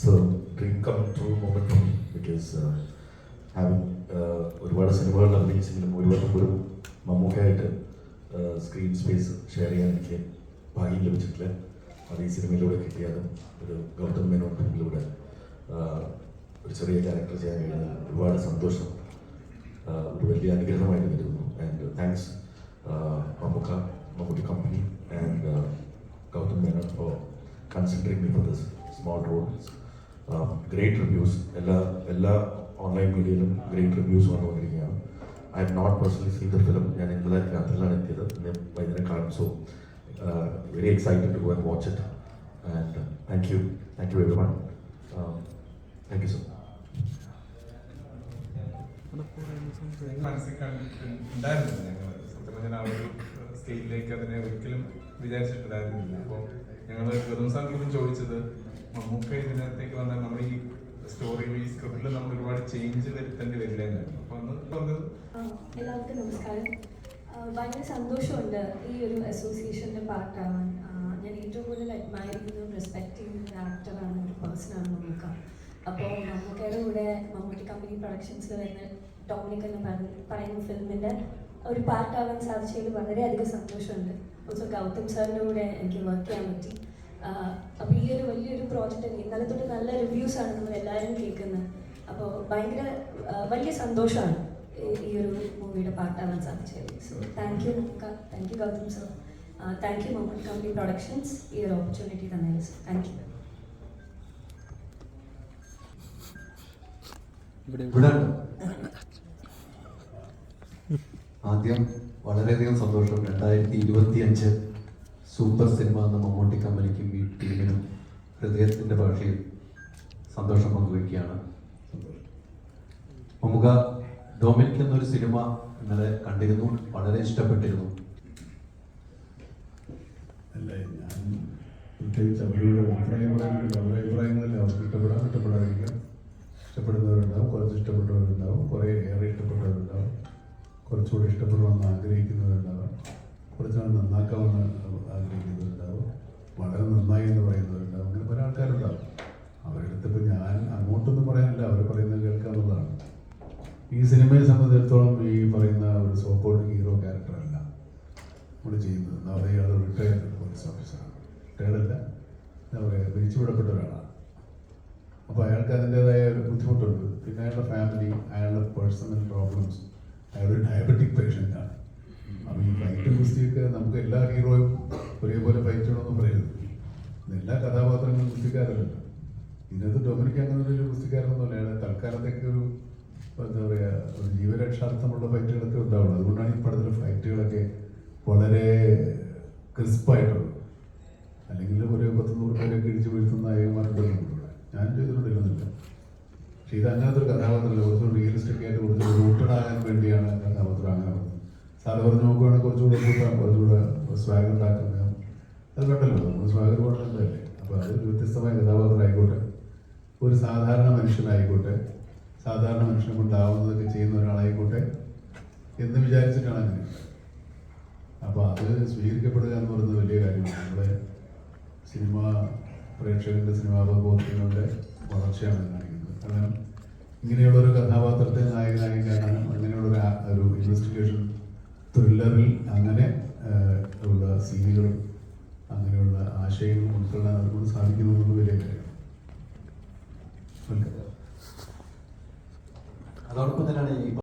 A dream come true moment for me because having uh, ഒരുപാട് സിനിമകളിൽ അഭിനയിച്ചെങ്കിലും ഒരുപാട് ഒരു മമ്മൂക്കായിട്ട് സ്ക്രീൻ സ്പേസ് ഷെയർ ചെയ്യാൻ എനിക്ക് ഭാഗ്യം ലഭിച്ചിട്ടില്ല. അത് ഈ സിനിമയിലൂടെ കിട്ടിയാലും ഒരു ഗൗതം മേനോൻ ഫിലിമിലൂടെ ഒരു ചെറിയ ക്യാരക്ടർ ചെയ്യാൻ കഴിഞ്ഞാൽ ഒരുപാട് സന്തോഷം ആഹ് ഒരു വലിയ അനുഗ്രഹമായിട്ട് കരുതുന്നു and thanks Mammukka Mammootty company and Gautham Menon for considering me for this small roles great reviews എല്ലാ എല്ലാ ഓൺലൈൻ മീഡിയയിലും ഗ്രേറ്റ് റിവ്യൂസ് വന്നുകൊണ്ടിരിക്കുകയാണ്. I have not personally seen the film ഞാൻ ഇന്നലെ രാത്രിയിലാണ് എത്തിയത്. ഇന്ന് വൈകുന്നേരം കാണും. So very excited to go and watch it and thank you thank you everyone thank you so മനസ്സിൽ കണ്ടിട്ട് ഉണ്ടായിരുന്നില്ല ഞങ്ങൾ സത്യം പറഞ്ഞാൽ ഒരു സ്റ്റേജിലേക്ക് അതിനെ ഒരിക്കലും വിചാരിച്ചിട്ടുണ്ടായിരുന്നില്ല അപ്പോൾ ഞങ്ങൾ ഗൗതം സാറിനോടും ചോദിച്ചത് മമ്മൂക്ക ഇതിനകത്തേക്ക് വന്നാൽ നമ്മൾ ഈ സ്റ്റോറിയിൽ ഈ സ്ക്രിപ്റ്റിൽ നമ്മൾ ഒരുപാട് ചേഞ്ച് വരുത്തേണ്ടി വരില്ല എന്നായിരുന്നു അപ്പോൾ അന്ന് പറഞ്ഞത് എല്ലാവർക്കും നമസ്കാരം. ഭയങ്കര സന്തോഷമുണ്ട് ഈ ഒരു അസോസിയേഷന്റെ പാർട്ടാവാൻ ഞാൻ ഏറ്റവും കൂടുതൽ അഡ്മയർ ചെയ്യുന്നതും റെസ്പെക്ട് ചെയ്യുന്ന ഒരു ആക്ടറാണ് ഒരു പേഴ്സണാണ് മമ്മൂക്ക. അപ്പോൾ മമ്മൂക്കയുടെ കൂടെ മമ്മൂട്ടി കമ്പനി പ്രൊഡക്ഷൻസിൽ വരുന്ന ടോമിനിക് എന്ന് പറഞ്ഞ പറയുന്ന ഫിലിമിന്റെ ഒരു പാർട്ടാവാൻ സാധിച്ചതിൽ വളരെയധികം സന്തോഷമുണ്ട്. ഓൾസോ ഗൗതം സാറിന്റെ കൂടെ എനിക്ക് വർക്ക് ചെയ്യാൻ പറ്റി. അപ്പോൾ ഈ ഒരു വലിയൊരു പ്രോജക്റ്റ് ഇന്നലെ തൊട്ട് നല്ല റിവ്യൂസ് ആണ് നമ്മൾ എല്ലാവരും കേൾക്കുന്നത്. അപ്പോൾ ഭയങ്കര വലിയ സന്തോഷമാണ് ഈ- ഒരു മൂവിയുടെ പാർട്ടാവാൻ സാധിച്ചത് so thank you thank you Gautham sir thank you Mammootty company productions ഈ ഒരു ഓപ്പർച്യൂണിറ്റി തന്നതിൽ സർ താങ്ക് യു ഇവിടെ ആദ്യം വളരെയധികം സന്തോഷം. രണ്ടായിരത്തി ഇരുപത്തി അഞ്ച് സൂപ്പർ സിനിമ എന്ന മമ്മൂട്ടി കമ്പനിക്കും ഈ ടീമിനും ഹൃദയത്തിന്റെ ഭാഷയിൽ സന്തോഷം പങ്കുവയ്ക്കുകയാണ്. മമ്മുക ഡൊമിനിക് എന്നൊരു സിനിമ ഇന്നലെ കണ്ടിരുന്നു വളരെ ഇഷ്ടപ്പെട്ടിരുന്നു. അല്ല ഞാൻ പ്രത്യേകിച്ച് അവരുടെ അഭിപ്രായം പറയാനില്ല അവരുടെ അഭിപ്രായങ്ങളിൽ അവർക്ക് ഇഷ്ടപ്പെടാം ഇഷ്ടപ്പെടാതിരിക്കാം. ഇഷ്ടപ്പെടുന്നവരുണ്ടാവും കുറച്ച് ഇഷ്ടപ്പെട്ടവരുണ്ടാവും കുറേ ഏറെ ഇഷ്ടപ്പെട്ടവരുണ്ടാവും. കുറച്ചുകൂടി ഇഷ്ടപ്പെടണമെന്ന് ആഗ്രഹിക്കുന്നവരുണ്ടാവും. കുറച്ചുകൂടി നന്നാക്കാമെന്ന് നന്നായി എന്ന് പറയുന്നവരുണ്ട് അങ്ങനെ പല ആൾക്കാരുണ്ടാവും. അവരെടുത്തിപ്പോൾ ഞാൻ അങ്ങോട്ടൊന്നും പറയാനില്ല. അവർ പറയുന്നത് കേൾക്കാന്നുള്ളതാണ് ഈ സിനിമയെ സംബന്ധിച്ചിടത്തോളം ഈ പറയുന്ന ഒരു സോപ്പോർട്ട് ഹീറോ ക്യാരക്ടറല്ല നമ്മൾ ചെയ്യുന്നത്. എന്താ പറയുക ഇയാൾ റിട്ടയർഡ് പോലീസ് ഓഫീസറാണ് റിട്ടയർഡല്ല എന്താ പറയുക പിരിച്ചുവിടപ്പെട്ട ഒരാളാണ് അപ്പോൾ അയാൾക്ക് അതിന്റേതായ ഒരു ബുദ്ധിമുട്ടുണ്ട്. പിന്നെ അയാളുടെ ഫാമിലി അയാളുടെ പേഴ്സണൽ പ്രോബ്ലംസ് അയാളൊരു ഡയബറ്റിക് പേഷ്യന്റാണ് അപ്പോൾ ഈ ഫൈറ്റ് കുസ്തിയൊക്കെ നമുക്ക് എല്ലാ ഹീറോയും ഒരേപോലെ ഫൈറ്റ് ചെയ്യണമെന്ന് പറയരുത്. എല്ലാ കഥാപാത്രങ്ങളും കുസ്തിക്കാരല്ലോ ഇതിനകത്ത് ഡൊമിനിക് അങ്ങനെ ഒരു ഗുസ്തിക്കാരനൊന്നുമല്ല അയാൾ തൽക്കാലത്തേക്ക് ഒരു എന്താ പറയുക ഒരു ജീവരക്ഷാർത്ഥമുള്ള ഫൈറ്റുകളൊക്കെ ഉണ്ടാവുള്ളൂ. അതുകൊണ്ടാണ് ഈ പടത്തിലെ ഫൈറ്റുകളൊക്കെ വളരെ ക്രിസ്പായിട്ടുള്ളത്. അല്ലെങ്കിൽ ഒരു പത്തുനൂറ് പേരൊക്കെ ഇടിച്ചു വീഴ്ത്തുന്ന അയ്യന്മാരുണ്ടല്ലോ ഇവിടെ ഞാൻ ചെയ്തിട്ടുണ്ടില്ലെന്നില്ല പക്ഷെ ഇത് അങ്ങനത്തെ ഒരു കഥാപാത്രമല്ല. കുറച്ച് റിയലിസ്റ്റിക് ആയിട്ട് കുറച്ച് റൂട്ടഡ് ആകാൻ വേണ്ടിയാണ് കഥാപാത്രം അങ്ങനെ പറഞ്ഞത്. സാറ് പറഞ്ഞു നോക്കുകയാണെങ്കിൽ കുറച്ചുകൂടെ കൂട്ടാം കുറച്ചുകൂടെ സ്വാഗതം ഉണ്ടാക്കുന്നത് അത് കണ്ടല്ലോ നമ്മൾ സ്വാഗതം അല്ലേ അപ്പോൾ അത് വ്യത്യസ്തമായ കഥാപാത്രമായിക്കോട്ടെ. ഒരു സാധാരണ മനുഷ്യനായിക്കോട്ടെ. സാധാരണ മനുഷ്യനെ കൊണ്ടാവുന്നതൊക്കെ ചെയ്യുന്ന ഒരാളായിക്കോട്ടെ എന്ന് വിചാരിച്ചിട്ടാണ് അങ്ങനെ. അപ്പോൾ അത് സ്വീകരിക്കപ്പെടുക എന്ന് പറയുന്നത് വലിയ കാര്യമാണ്. നമ്മുടെ സിനിമ പ്രേക്ഷകരുടെ സിനിമാ ബോധങ്ങളുടെ വളർച്ചയാണ് കാണിക്കുന്നത്. കാരണം ഇങ്ങനെയുള്ള ഒരു കഥാപാത്രത്തെ നായകനായി കാണാനും അങ്ങനെയുള്ള ഒരു ആ- ഒരു ഇൻവെസ്റ്റിഗേഷൻ ത്രില്ലറിൽ അങ്ങനെ ഉള്ള സീനുകളും അങ്ങനെയുള്ള ആശയങ്ങളും ഉൾക്കൊള്ളാൻ അതുകൊണ്ട് സാധിക്കുന്നു വലിയ കാര്യം. അതോടൊപ്പം തന്നെയാണ് ഈ